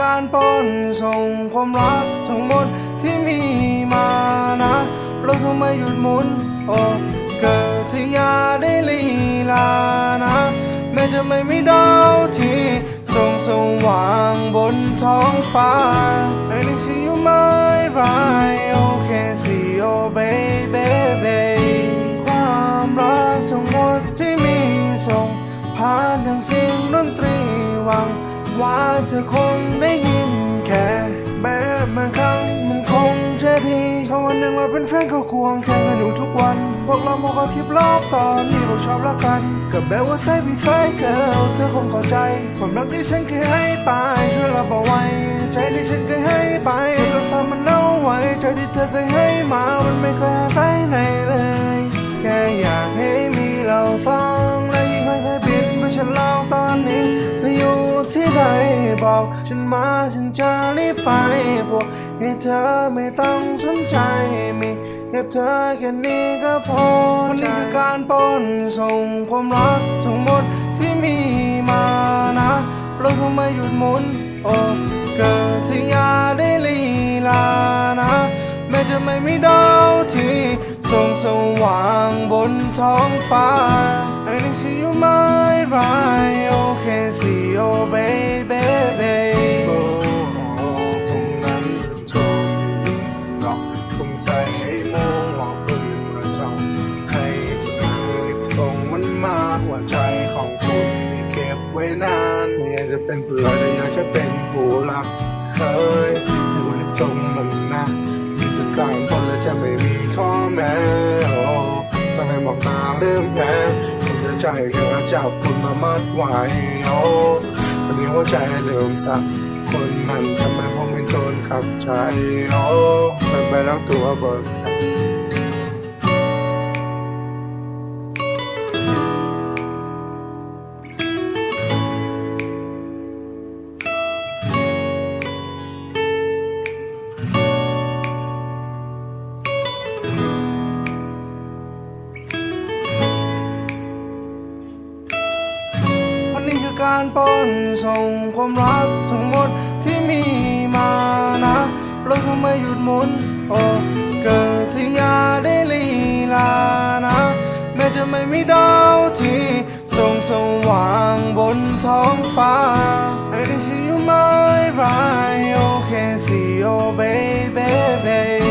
การปล้นส่งความรักทั้งหมดที่มีมานะเราทำไมหยุดหมุนโอ้เกิดที่ยาได้ลีลานะ แม้จะไม่มีดาวที่ส่งสว่างบนท้องฟ้า I need see you my right okay see you baby baby ความรักทั้งหมดที่มีส่งผ่านทางเสียงดนตรีหวังว่าเธอคง เป็นแฟนก็ควงแข่งกันอยู่ทุกวันพวกเรามองเขาคลิปรอบตอนนี้เราชอบรักกันก็แบบว่าใส่พี่ใส่เกิลเธอคงเข้าใจความรักที่ฉันเคยให้ไปช่วยรับเอาไว้ ใจที่ฉันเคยให้ไปก็ฟังมันเอาไว้ใจที่เธอเคยให้มามันไม่เคยหายไปไหนเลย แค่อยากให้มีเราฟังและยิ่งค่อยๆบินไปฉันเล่าตอนนี้เธออยู่ที่ใดบอกฉันมาฉันจะรีบไปพวก ให้เธอไม่ต้องสนใจมีแค่เธอแค่นี้ก็พอวันนี้คือการปนส่งความรักทั้งหมดที่มีมานะเราทำไมหยุดหมุนโอ้เกิดที่ยาได้ลีลานะแม้จะไม่มีดาวที่ส่งสว่างบนท้องฟ้า I need see you my right okay see you baby baby จะเป็นเพื่อแต่อยากจะเป็นผู้รักเคยให้คุณรีบส่งมันนะนี่คือการพนและจะไม่มีข้อแม้โอ้ทำไมบอกตาเริ่มแพ้คุณจะใจแค่จับคุณมามัดไว้โอ้ตอนนี้หัวใจเริ่มสั่นคนนั้นทำไมผมเป็นโจรขับใจโอ้มันไปแล้วตัวเบิก การป้อนส่งความรักทั้งหมดที่มีมานะเราเขไม่หยุดหมุน โอเกิดที่ยาได้ลีลานะ แม้จะไม่มีดาวที่ส่งสว่างบนท้องฟ้า I see you my right okay see you baby baby